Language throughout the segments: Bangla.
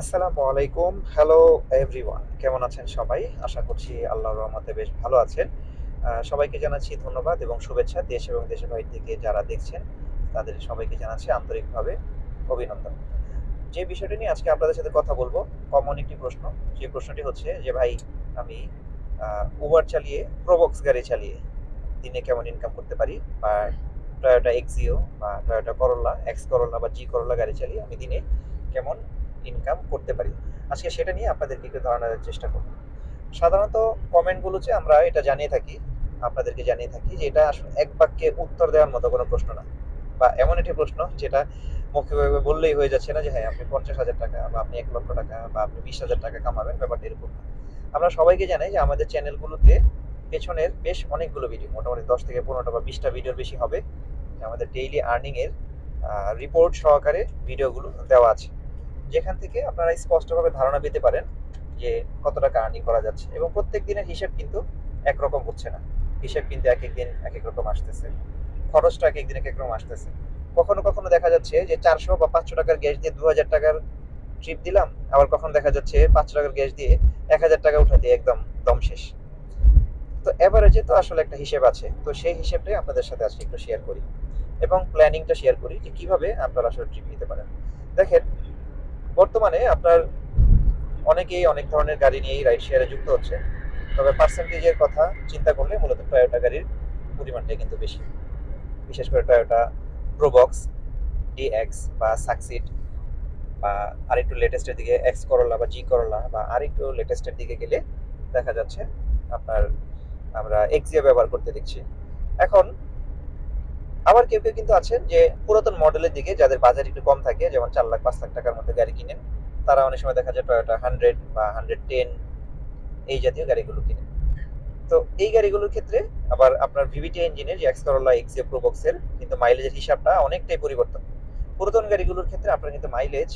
আসসালামু আলাইকুম। হ্যালো এভরিওয়ান কেমন আছেন সবাই? আশা করছি আল্লাহর রহমতে বেশ ভালো আছেন। সবাইকে জানাচ্ছি ধন্যবাদ এবং শুভেচ্ছা। দেশ এবং দেশের বাইরে থেকে যারা দেখছেন, তাদের সবাইকে জানাচ্ছি আন্তরিকভাবে অভিনন্দন। যে বিষয়টি নিয়ে আজকে আপনাদের সাথে কথা বলব কমন একটি প্রশ্ন। যে প্রশ্নটি হচ্ছে যে, ভাই, আমি উবার চালিয়ে প্রোবক্স গাড়ি চালিয়ে দিনে কেমন ইনকাম করতে পারি? বা টয়োটা এক্সিও বা টয়োটা করোলা এক্স করোলা বা জি করোলা গাড়ি চালিয়ে আমি দিনে কেমন ইনকাম করতে পারি। আজকে সেটা নিয়ে আপনাদেরকে একটু ধারণা দেওয়ার চেষ্টা করব। সাধারণত কমেন্টগুলোতে আমরা এটা জানিয়ে থাকি, আপনাদেরকে জানিয়ে থাকি যে এটা আসলে এক বাক্যে উত্তর দেওয়ার মতো কোনো প্রশ্ন না। বা এমন একটি প্রশ্ন যেটা মুখ্যভাবে বললেই হয়ে যাচ্ছে না যে হ্যাঁ আপনি পঞ্চাশ হাজার টাকা বা আপনি এক লক্ষ টাকা বা আপনি বিশ হাজার টাকা কামাবেন। ব্যাপারটা এরকম আমরা সবাইকে জানাই যে, আমাদের চ্যানেলগুলোতে পেছনের বেশ অনেকগুলো ভিডিও মোটামুটি দশ থেকে পনেরোটা বা বিশটা ভিডিওর বেশি হবে। আমাদের ডেইলি আর্নিংয়ের রিপোর্ট সহকারে ভিডিওগুলো দেওয়া আছে। যেখান থেকে আপনারা স্পষ্টভাবে ধারণা পেতে পারেন যে কত টাকা আর্নিং করা যাচ্ছে এবং প্রত্যেক দিনের হিসাব কিন্তু একরকম হচ্ছে না। হিসাব কিন্তু এক এক দিন এক এক রকম আসতেছে। খরচটা এক এক দিন এক এক রকম আসতেছে। কখনো কখনো দেখা যাচ্ছে যে চারশো বা পাঁচশো টাকার গ্যাস দিয়ে দু হাজার টাকার ট্রিপ দিলাম, আবার কখনো দেখা যাচ্ছে পাঁচশো টাকার গ্যাস দিয়ে এক হাজার টাকা উঠা উঠাতে একদম দম শেষ। তো এভারেজে তো আসলে একটা হিসেব আছে। তো সেই হিসেবটাই আপনাদের সাথে আজকে একটু শেয়ার করি এবং প্ল্যানিংটা শেয়ার করি যে কীভাবে আপনারা আসলে ট্রিপ নিতে পারেন। দেখেন বর্তমানে আপনার অনেকেই অনেক ধরনের গাড়ি নিয়েই রাইড শেয়ারে যুক্ত হচ্ছে। তবে পার্সেন্টেজের কথা চিন্তা করলে মূলত টয়োটা গাড়ির পরিমাণটাই কিন্তু বেশি। বিশেষ করে টয়োটা প্রোবক্স ডিএক্স বা সাকসিড বা আরেকটু লেটেস্টের দিকে এক্স করলা বা জি করলা বা আরেকটু লেটেস্টের দিকে গেলে দেখা যাচ্ছে আপনার আমরা এক্সিও ব্যবহার করতে দেখছি। এখন আবার কেউ কেউ কিন্তু আছেন যে পুরাতন মডেলের দিকে, যাদের বাজার একটু কম থাকে, যেমন চার লাখ, পাঁচ লাখ টাকার মধ্যে গাড়ি কিনেন, তারা অনেক সময় দেখা যায় টয়োটা হান্ড্রেড বা হান্ড্রেড টেন এই জাতীয় গাড়িগুলো কিনেন। তো এই গাড়িগুলোর ক্ষেত্রে আবার আপনার ভিভিটি ইঞ্জিনের যে এক্স করোলা এক্সিও প্রোবক্সের কিন্তু মাইলেজের হিসাবটা অনেকটাই পরিবর্তন। পুরাতন গাড়িগুলোর ক্ষেত্রে আপনার কিন্তু মাইলেজ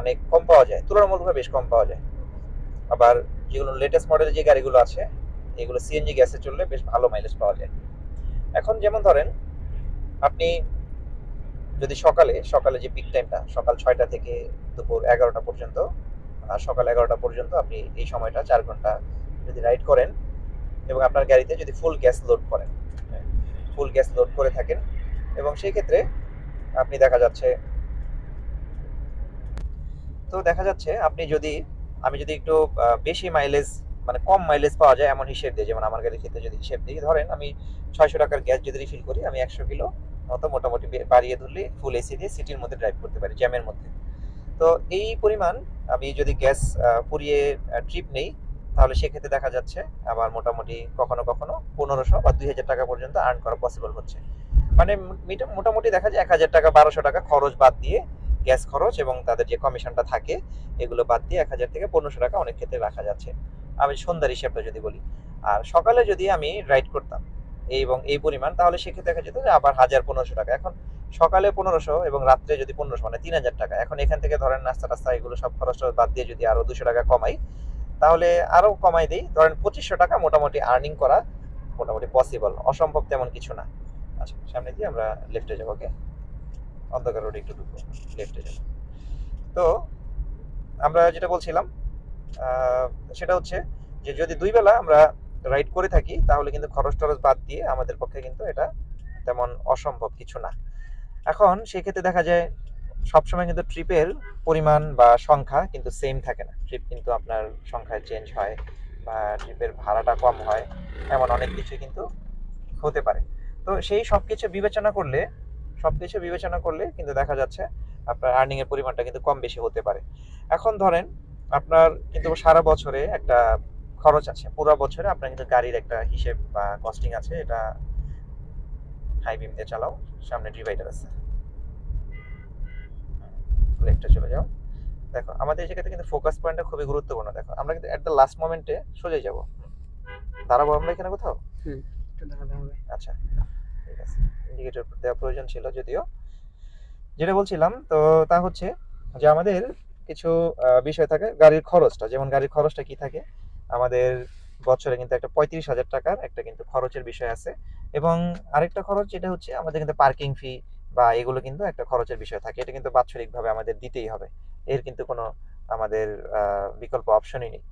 অনেক কম পাওয়া যায়, তুলনামূলকভাবে বেশ কম পাওয়া যায়। আবার যেগুলো লেটেস্ট মডেলের যে গাড়িগুলো আছে, এগুলো সিএনজি গ্যাসে চললে বেশ ভালো মাইলেজ পাওয়া যায়। এখন যেমন ধরেন আপনি যদি সকালে সকালে যে পিক টাইমটা সকাল ছয়টা থেকে দুপুর এগারোটা পর্যন্ত সকাল এগারোটা পর্যন্ত আপনি এই সময়টা চার ঘণ্টা যদি রাইড করেন এবং আপনার গাড়িতে যদি ফুল গ্যাস লোড করেন ফুল গ্যাস লোড করে থাকেন এবং সেই ক্ষেত্রে আপনি দেখা যাচ্ছে, তো দেখা যাচ্ছে আপনি যদি, আমি যদি একটু বেশি মাইলেজ মানে কম মাইলেজ পাওয়া যায় এমন হিসেব দিয়ে। যেমন আমার গাড়ির ক্ষেত্রে যদি হিসেব দিই, ধরেন আমি ছয়শো টাকার গ্যাস যদি রিফিল করি, আমি একশো কিলো মতো মোটামুটি বাড়িয়ে ধরলে ফুল এসি দিয়ে সিটির মধ্যে ড্রাইভ করতে পারি জ্যামের মধ্যে। তো এই পরিমাণ আমি যদি গ্যাস পুড়িয়ে ট্রিপ নেই, তাহলে সেক্ষেত্রে দেখা যাচ্ছে আবার মোটামুটি কখনো কখনো পনেরোশো বা দুই হাজার টাকা পর্যন্ত আর্ন করা পসিবল হচ্ছে। মানে মিটা- মোটামুটি দেখা যায় এক হাজার টাকা, বারোশো টাকা খরচ বাদ দিয়ে গ্যাস খরচ এবং তাদের যে কমিশনটা থাকে, এগুলো বাদ দিয়ে এক হাজার থেকে পনেরোশো টাকা অনেক ক্ষেত্রে রাখা যাচ্ছে। আমি সন্ধ্যার হিসাবটা যদি বলি। আর সকালে যদি আমি রাইড করতাম এবং এই পরিমাণ, তাহলে সেক্ষেত্রে দেখা যেত যে আবার হাজার পনেরোশো টাকা। এখন সকালে পনেরোশো এবং রাত্রে যদি পনেরোশো মানে তিন হাজার টাকা। এখন এখান থেকে ধরেন নাস্তা টাস্তা এগুলো সব খরচ বাদ দিয়ে যদি আরও দুশো টাকা কমাই, তাহলে আরও কমাই দিই। ধরেন পঁচিশশো টাকা মোটামুটি আর্নিং করা মোটামুটি পসিবল অসম্ভব তেমন কিছু না। আচ্ছা সামনে দিয়ে আমরা লেফটে যাব ওকে অন্ধকার রোডে একটু ঢুকবো। লেফটে যাব। তো আমরা যেটা বলছিলাম সেটা হচ্ছে যে যদি দুই বেলা আমরা রাইড করে থাকি, তাহলে কিন্তু খরচ টরচ বাদ দিয়ে আমাদের পক্ষে কিন্তু এটা তেমন অসম্ভব কিছু না। এখন সেক্ষেত্রে দেখা যায় সবসময় কিন্তু ট্রিপের পরিমাণ বা সংখ্যা কিন্তু সেম থাকে না। ট্রিপ কিন্তু আপনার সংখ্যায় চেঞ্জ হয় বা ট্রিপের ভাড়াটা কম হয়, এমন অনেক কিছু কিন্তু হতে পারে। তো সেই সব কিছু বিবেচনা করলে সব কিছু বিবেচনা করলে কিন্তু দেখা যাচ্ছে আপনার আর্নিং এর পরিমাণটা কিন্তু কম বেশি হতে পারে। এখন ধরেন আপনার কিন্তু সারা বছরে একটা খরচ আছে। পুরো বছরে আপনার কিন্তু গাড়ির একটা হিসেব বা কস্টিং আছে। এটা হাই বিম দিয়ে চালাও। সামনে ডিভাইডার আছে। লেফটে চলে যাও। দেখো আমাদের এই জায়গাতে কিন্তু ফোকাস পয়েন্টটা খুবই গুরুত্বপূর্ণ। দেখো আমরা কিন্তু এট দ্য লাস্ট মোমেন্টে সোজা যাব। দাঁড়াবো আমরা এখানে কোথাও? একটু আচ্ছা ঠিক আছে। ইন্ডিকেটর দেওয়া প্রয়োজন ছিল যদিও। যেটা বলছিলাম তো তা হচ্ছে যে আমাদের কিছু বিষয় থাকে। গাড়ির খরচটা, যেমন গাড়ির খরচটা কি থাকে? আমাদের বছরে কিন্তু একটা পঁয়ত্রিশ হাজার টাকার একটা কিন্তু খরচের বিষয় আছে। এবং আরেকটা খরচ যেটা হচ্ছে, আমাদের কিন্তু পার্কিং ফি বা এগুলো কিন্তু একটা খরচের বিষয় থাকে। এটা কিন্তু বাৎসরিকভাবে আমাদের দিতেই হবে। এর কিন্তু কোনো আমাদের বিকল্প অপশনই নেই।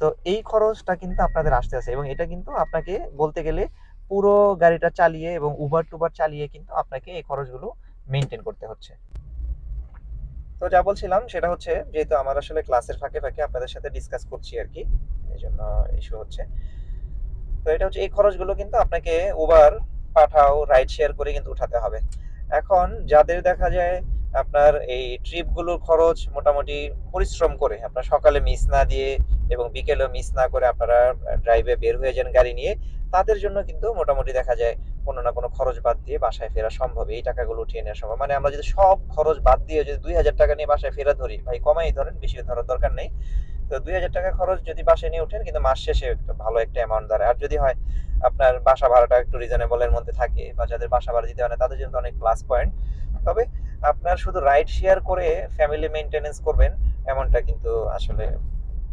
তো এই খরচটা কিন্তু আপনাদের আসতে আছে এবং এটা কিন্তু আপনাকে বলতে গেলে পুরো গাড়িটা চালিয়ে এবং উবার টুবার চালিয়ে কিন্তু আপনাকে এই খরচগুলো মেনটেন করতে হচ্ছে। তো যা বলছিলাম সেটা হচ্ছে, যেহেতু আমার আসলে ক্লাসের ফাঁকে ফাঁকে আপনাদের সাথে ডিসকাস করছি আর কি এই জন্য ইস্যু হচ্ছে। তো এটা হচ্ছে এই খরচগুলো কিন্তু আপনাকে উবার পাঠাও রাইড শেয়ার করে কিন্তু উঠাতে হবে। এখন যাদের দেখা যায় আপনার এই ট্রিপগুলোর খরচ মোটামুটি পরিশ্রম করে, আপনার সকালে মিস না দিয়ে এবং বিকেলেও মিস না করে আপনারা ড্রাইভে বের হয়ে যান গাড়ি নিয়ে তাদের জন্য কিন্তু মোটামুটি দেখা যায় কোনো না কোনো খরচ বাদ দিয়ে বাসায় ফেরা সম্ভব। এই টাকাগুলো উঠিয়ে নেওয়া সম্ভব মানে আমরা যদি সব খরচ বাদ দিয়ে যদি দুই হাজার টাকা নিয়ে বাসায় ফেরা ধরি, ভাই কমাই ধরেন, বেশি ধরার দরকার নেই। তো দুই হাজার টাকা খরচ যদি বাসায় নিয়ে ওঠেন, কিন্তু মাস শেষে ভালো একটা অ্যামাউন্ট দাঁড়ায়। আর যদি হয় আপনার বাসা ভাড়াটা একটু রিজনেবলের মধ্যে থাকে বা যাদের বাসা ভাড়া দিতে হয় না, তাদের জন্য অনেক প্লাস পয়েন্ট তবে আপনার শুধু রাইড শেয়ার করে ফ্যামিলি মেনটেনেন্স করবেন, এমনটা কিন্তু আসলে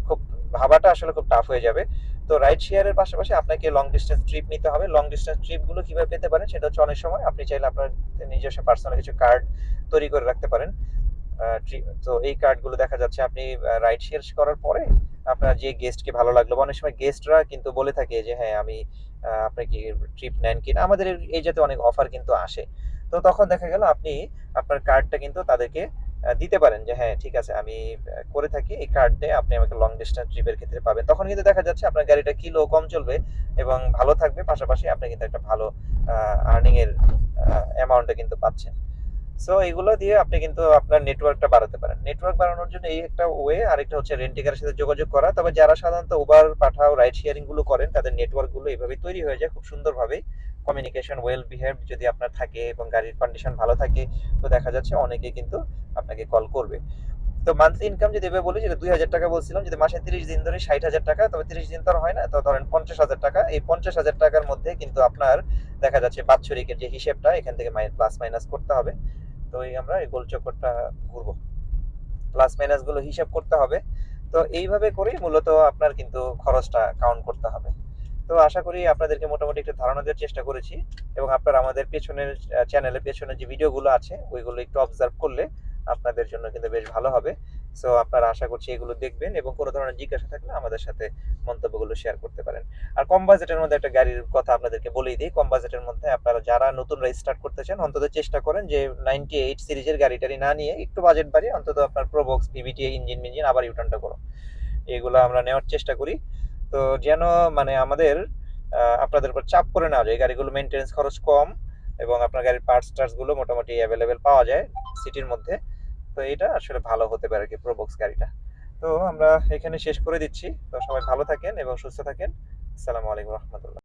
খুব ভাবাটা আসলে খুব টাফ হয়ে যাবে। তো রাইড শেয়ারের পাশাপাশি আপনাকে লং ডিস্টেন্স ট্রিপ নিতে হবে। লং ডিস্টেন্স ট্রিপগুলো কীভাবে পেতে পারেন সেটা হচ্ছে অনেক সময় আপনি চাইলে আপনার নিজস্ব পার্সোনাল কিছু কার্ড তৈরি করে রাখতে পারেন। তো এই কার্ডগুলো দেখা যাচ্ছে আপনি রাইড শেয়ার করার পরে আপনার যে গেস্টকে ভালো লাগল অনেক সময় গেস্টরা কিন্তু বলে থাকে যে হ্যাঁ আমি আপনি কি ট্রিপ নেন কিনা? আমাদের এই- জাতীয় অনেক অফার কিন্তু আসে। তো তখন দেখা গেল আপনি আপনার কার্ডটা কিন্তু তাদেরকে দিতে পারেন যে হ্যাঁ ঠিক আছে, আমি করে থাকি, এই কার্ড আপনি আমাকে লং ডিস্টেন্স ট্রিপের ক্ষেত্রে পাবেন। তখন কিন্তু দেখা যাচ্ছে আপনার গাড়িটা কিলো কম চলবে এবং ভালো থাকবে, পাশাপাশি আপনি কিন্তু একটা ভালো আর্নিং এর অ্যামাউন্টটা কিন্তু পাচ্ছেন। সো এগুলো দিয়ে আপনি কিন্তু আপনার নেটওয়ার্কটা বাড়াতে পারেন। নেটওয়ার্ক বাড়ানোর জন্য এই একটা ওয়ে আরেকটা হচ্ছে রেন্টিকারের সাথে যোগাযোগ করা। তবে যারা সাধারণত উবার পাঠাও রাইড শেয়ারিংগুলো করেন, তাদের নেটওয়ার্কগুলো এইভাবে তৈরি হয়ে যায় খুব সুন্দরভাবে কমিউনিকেশন ওয়েল বিহেভ যদি আপনার থাকে এবং গাড়ির কন্ডিশন ভালো থাকে, তো দেখা যাচ্ছে অনেকে কিন্তু আপনাকে কল করবে। তো মান্থলি ইনকাম যদি এভাবে বলি, যেটা দুই হাজার টাকা বলছিলাম, যদি মাসে তিরিশ দিন ধরে ষাট হাজার টাকা, তবে তিরিশ দিন তো হয় না, তো ধরেন পঞ্চাশ হাজার টাকা। এই পঞ্চাশ হাজার টাকার মধ্যে কিন্তু আপনার দেখা যাচ্ছে বাৎসরিকের যে হিসেবটা, এখান থেকে প্লাস মাইনাস করতে হবে। তো এই আমরা এই গোল চক্করটা ঘুরবো। প্লাস মাইনাসগুলো হিসাব করতে হবে। তো এইভাবে করেই মূলত আপনার কিন্তু খরচটা কাউন্ট করতে হবে। তো আশা করি আপনাদেরকে মোটামুটি একটু ধারণা দেওয়ার চেষ্টা করেছি এবং আপনারা আমাদের পেছনের চ্যানেলের পেছনের যে ভিডিওগুলো আছে, ওইগুলো একটু অবজার্ভ করলে আপনাদের জন্য কিন্তু বেশ ভালো হবে। সো আপনারা আশা করছি এগুলো দেখবেন এবং কোনো ধরনের জিজ্ঞাসা থাকলে আমাদের সাথে মন্তব্যগুলো শেয়ার করতে পারেন। আর কম বাজেটের মধ্যে একটা গাড়ির কথা আপনাদেরকে বলেই দিই, কম বাজেটের মধ্যে আপনারা যারা নতুন স্টার্ট করতে চান, অন্তত চেষ্টা করেন যে নাইনটি এইট সিরিজের গাড়ি টাড়ি না নিয়ে একটু বাজেট বাড়িয়ে অন্তত আপনার প্রোবক্স পিভিটি ইঞ্জিন মিঞ্জিন আবার ইউটার্নটা করো এগুলো আমরা নেওয়ার চেষ্টা করি। তো যেন মানে আমাদের আপনাদের উপর চাপ করে নেওয়া যায়, গাড়িগুলো মেনটেন্স খরচ কম এবং আপনার গাড়ির পার্টস টার্টসগুলো মোটামুটি অ্যাভেলেবেল পাওয়া যায় সিটির মধ্যে। তো এটা আসলে ভালো হতে পারে আর কি প্রোবক্স গাড়িটা। তো আমরা এখানে শেষ করে দিচ্ছি। তো সবাই ভালো থাকেন এবং সুস্থ থাকেন। আসসালামু আলাইকুম রহমতুল্লাহ।